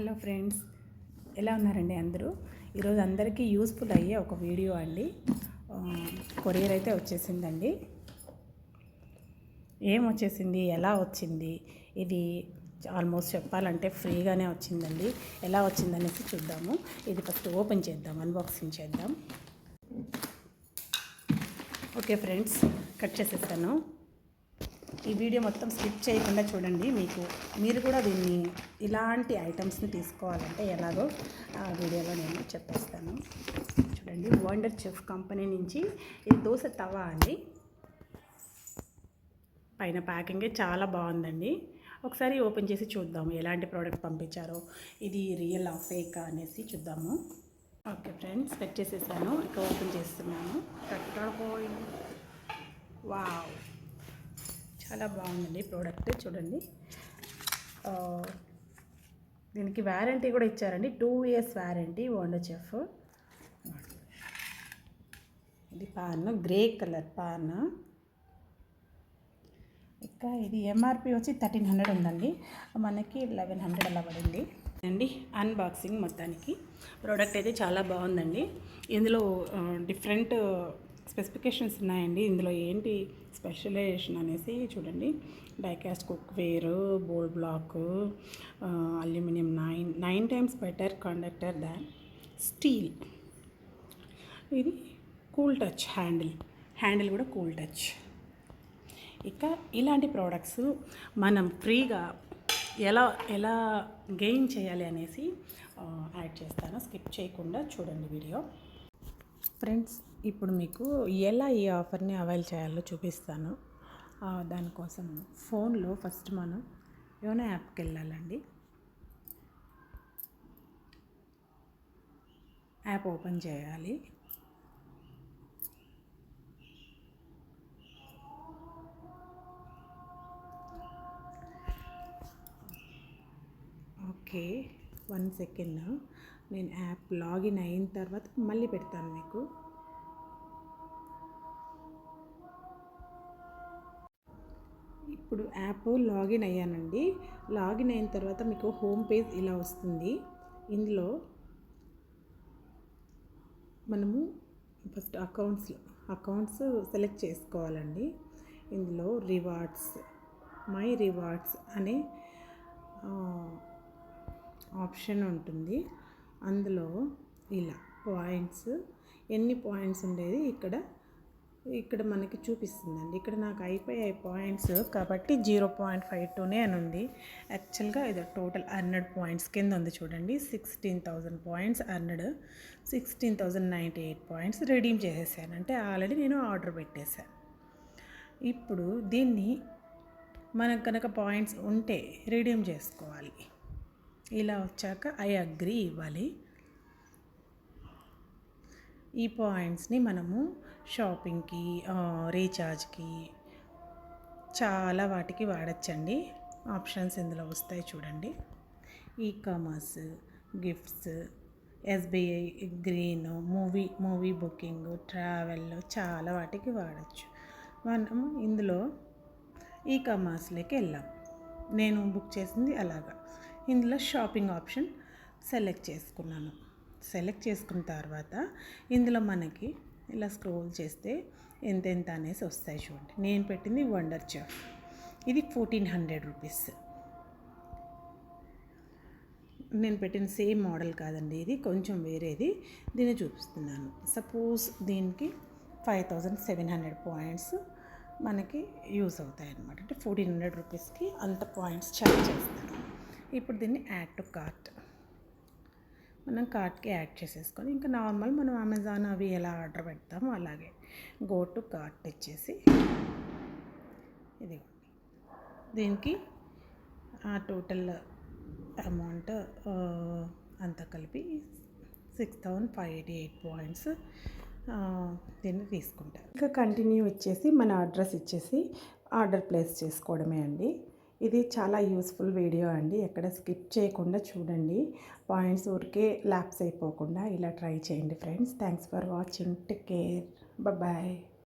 Hello friends ఎలా ఉన్నారండి అందరూ? ఈరోజు అందరికీ యూస్ఫుల్ అయ్యే ఒక వీడియో అండి. కొరియర్ అయితే వచ్చేసిందండి. ఏం వచ్చేసింది? ఎలా వచ్చింది? ఇది ఆల్మోస్ట్ చెప్పాలంటే ఫ్రీగానే వచ్చిందండి. ఎలా వచ్చిందనేసి చూద్దాము. ఇది ఫస్ట్ ఓపెన్ చేద్దాం అన్బాక్సింగ్ చేద్దాం. ఓకే ఫ్రెండ్స్ కట్ చేసేస్తాను. ఈ వీడియో మొత్తం స్కిప్ చేయకుండా చూడండి. మీకు మీరు కూడా దీన్ని ఇలాంటి ఐటమ్స్ని తీసుకోవాలంటే ఎలాగో ఆ వీడియోలో నేను చెప్పేస్తాను. చూడండి వండర్ చెఫ్ కంపెనీ నుంచి ఇది దోశ తవా అండి. పైన ప్యాకింగే చాలా బాగుందండి. ఒకసారి ఓపెన్ చేసి చూద్దాం ఎలాంటి ప్రోడక్ట్ పంపించారో. ఇది రియల్ ఆ ఫేక్ అనేసి చూద్దాము. ఓకే ఫ్రెండ్స్ సెట్ చేసేసాను ఇక ఓపెన్ చేస్తున్నాను. కట్టకపోయి వావ్. చాలా బాగుందండి ప్రోడక్ట్ చూడండి. దీనికి వ్యారంటీ కూడా ఇచ్చారండి. Two years warranty wonder chef. ఇది పాన్ గ్రే కలర్ పాన్. ఇంకా ఇది ఎంఆర్పి వచ్చి థర్టీన్ హండ్రెడ్ ఉందండి. మనకి లెవెన్ హండ్రెడ్ అలా పడింది. అండి అన్బాక్సింగ్ మొత్తానికి. ప్రోడక్ట్ అయితే చాలా బాగుందండి. ఇందులో డిఫరెంట్ స్పెసిఫికేషన్స్ ఉన్నాయండి. ఇందులో ఏంటి స్పెషలైజేషన్ అనేసి చూడండి. Diecast cookware bowl black aluminium nine nine times better conductor than steel. ఇది కూల్ టచ్ హ్యాండిల్ హ్యాండిల్ కూడా కూల్ టచ్. ఇక ఇలాంటి ప్రోడక్ట్స్ మనం ఫ్రీగా ఎలా ఎలా గెయిన్ చేయాలి అనేసి యాడ్ చేస్తాను. స్కిప్ చేయకుండా చూడండి వీడియో. ఫ్రెండ్స్ ఇప్పుడు మీకు ఎలా ఈ ఆఫర్ని అవైల్ చేయాలో చూపిస్తాను. దానికోసం ఫోన్లో ఫస్ట్ మనం యోనో యాప్కి వెళ్ళాలండి. యాప్ ఓపెన్ చేయాలి. Okay one second. నేను యాప్ లాగిన్ అయిన తర్వాత మళ్ళీ పెడతాను మీకు. ఇప్పుడు యాప్ లాగిన్ అయ్యానండి. లాగిన్ అయిన తర్వాత మీకు హోమ్ పేజ్ ఇలా వస్తుంది. ఇందులో మనము ఫస్ట్ అకౌంట్స్ అకౌంట్స్ సెలెక్ట్ చేసుకోవాలండి. ఇందులో రివార్డ్స్ మై రివార్డ్స్ అనే ఆప్షన్ ఉంటుంది. అందులో ఇలా పాయింట్స్ ఎన్ని పాయింట్స్ ఉండేది ఇక్కడ ఇక్కడ మనకి చూపిస్తుందండి. ఇక్కడ నాకు అయిపోయాయి పాయింట్స్ కాబట్టి జీరో పాయింట్ ఫైవ్ టూనే అని ఉంది. యాక్చువల్గా ఇది టోటల్ హండ్రెడ్ పాయింట్స్ కింద ఉంది చూడండి. Sixteen thousand points hundred sixteen thousand ninety eight points redeem చేసేసాను. అంటే ఆల్రెడీ నేను ఆర్డర్ పెట్టేశాను. ఇప్పుడు దీన్ని మనకు కనుక పాయింట్స్ ఉంటే రిడీమ్ చేసుకోవాలి. ఇలా వచ్చాక ఐ అగ్రి ఇవ్వాలి. ఈ పాయింట్స్ని మనము షాపింగ్కి రీఛార్జ్కి చాలా వాటికి వాడచ్చండి. ఆప్షన్స్ ఇందులో వస్తాయి చూడండి. E commerce gifts SBI green movie movie booking travel చాలా వాటికి వాడచ్చు. మనం ఇందులో ఈ కామర్స్లోకి వెళ్ళాం. నేను బుక్ చేసింది అలాగా. ఇందులో షాపింగ్ ఆప్షన్ సెలెక్ట్ చేసుకున్నాను. సెలెక్ట్ చేసుకున్న తర్వాత ఇందులో మనకి ఇలా స్క్రోల్ చేస్తే ఎంతెంత అనేసి వస్తాయి చూడండి. నేను పెట్టింది వండర్ చెఫ్ ఇది ఫోర్టీన్ హండ్రెడ్ రూపీస్. నేను పెట్టిన సేమ్ మోడల్ కాదండి ఇది కొంచెం వేరేది. దీన్ని చూపిస్తున్నాను. సపోజ్ దీనికి five thousand seven hundred points మనకి యూస్ అవుతాయి అనమాట అంటే ఫోర్టీన్ హండ్రెడ్ రూపీస్కి అంత పాయింట్స్ ఛార్జ్ చేస్తాను. ఇప్పుడు దీన్ని యాడ్ టు కార్ట్ మనం కార్ట్కి యాడ్ చేసేసుకొని ఇంకా నార్మల్ మనం అమెజాన్ అవి ఎలా ఆర్డర్ పెడతామో అలాగే గో టు కార్ట్ ఇచ్చేసి ఇది దీనికి ఆ టోటల్ అమౌంట్ అంతా కలిపి six thousand five eighty eight points దీన్ని తీసుకుంటారు. ఇంకా కంటిన్యూ ఇచ్చేసి మన అడ్రస్ ఇచ్చేసి ఆర్డర్ ప్లేస్ చేసుకోవడమే అండి. ఇది చాలా యూస్ఫుల్ వీడియో అండి. ఎక్కడ స్కిప్ చేయకుండా చూడండి. పాయింట్స్ ఊరికే ల్యాప్స్ అయిపోకుండా ఇలా ట్రై చేయండి friends. Thanks for watching. Take care. Bye